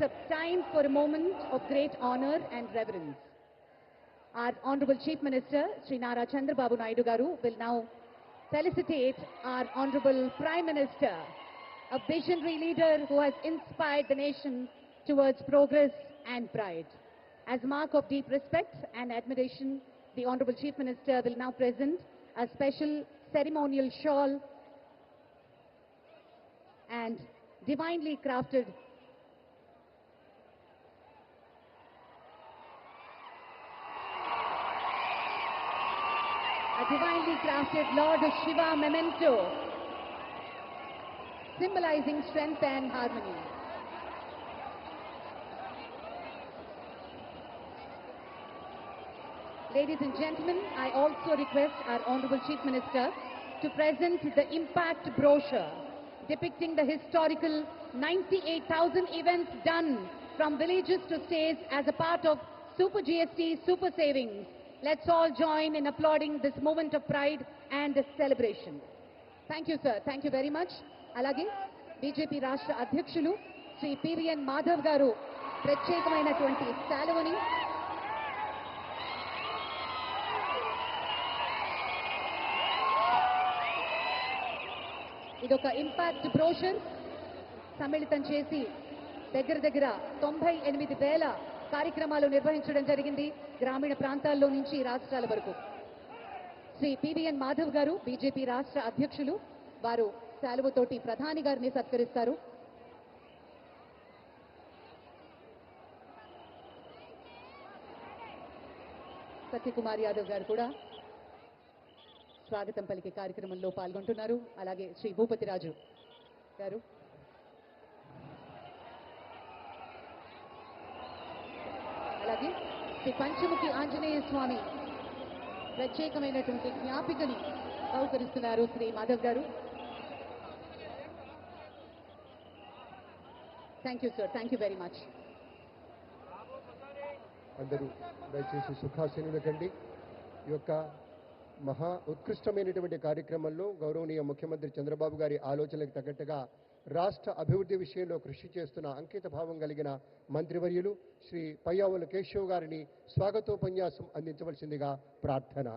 a time for a moment of great honor and reverence. Our Honorable Chief Minister, Sri Nara Chandrababu Naidu Garu, will now felicitate our Honorable Prime Minister, a visionary leader who has inspired the nation towards progress and pride. As a mark of deep respect and admiration, the Honorable Chief Minister will now present a special ceremonial shawl and divinely crafted a divinely crafted Lord Shiva memento symbolizing strength and harmony. Ladies and gentlemen, I also request our Honorable Chief Minister to present the impact brochure depicting the historical 98,000 events done from villages to states as a part of Super GST Super Savings. Let's all join in applauding this moment of pride and celebration. Thank you sir thank you very much అలాగే BJP రాష్ట్ర అధ్యక్షులు Shri PVN Madhav గారు ప్రత్యేకమైనటువంటి శాలువని ఇదొక impact brochure సమ్మిళితం చేసి దగ్గర దగ్గర తొంభై ఎనిమిది వేల కార్యక్రమాలు నిర్వహించడం జరిగింది గ్రామీణ ప్రాంతాల్లో నుంచి రాష్ట్రాల వరకు. శ్రీ పివిఎన్ మాధవ్ గారు బీజేపీ రాష్ట్ర అధ్యక్షులు వారు శాలువతోటి ప్రధాని గారిని సత్కరిస్తారు. సత్యకుమార్ యాదవ్ గారు కూడా స్వాగతం పలికే కార్యక్రమంలో పాల్గొంటున్నారు. అలాగే శ్రీ భూపతిరాజు గారు. అలాగే శ్రీ పంచముఖి ఆంజనేయ స్వామి ప్రత్యేకమైనటువంటి జ్ఞాపికని బహుకరిస్తున్నారు Shri Madhav garu. Thank you sir thank you very much అందరూ దయచేసి సుఖాసీనులకండి ఈ యొక్క మహా ఉత్కృష్టమైనటువంటి కార్యక్రమంలో గౌరవనీయ ముఖ్యమంత్రి చంద్రబాబు గారి ఆలోచనలకు తగ్గట్టుగా రాష్ట్ర అభివృద్ధి విషయంలో కృషి చేస్తున్న అంకిత భావం కలిగిన మంత్రివర్యులు శ్రీ పయ్యావుల కేశవ్ గారిని స్వాగతోపన్యాసం అందించవలసిందిగా ప్రార్థన.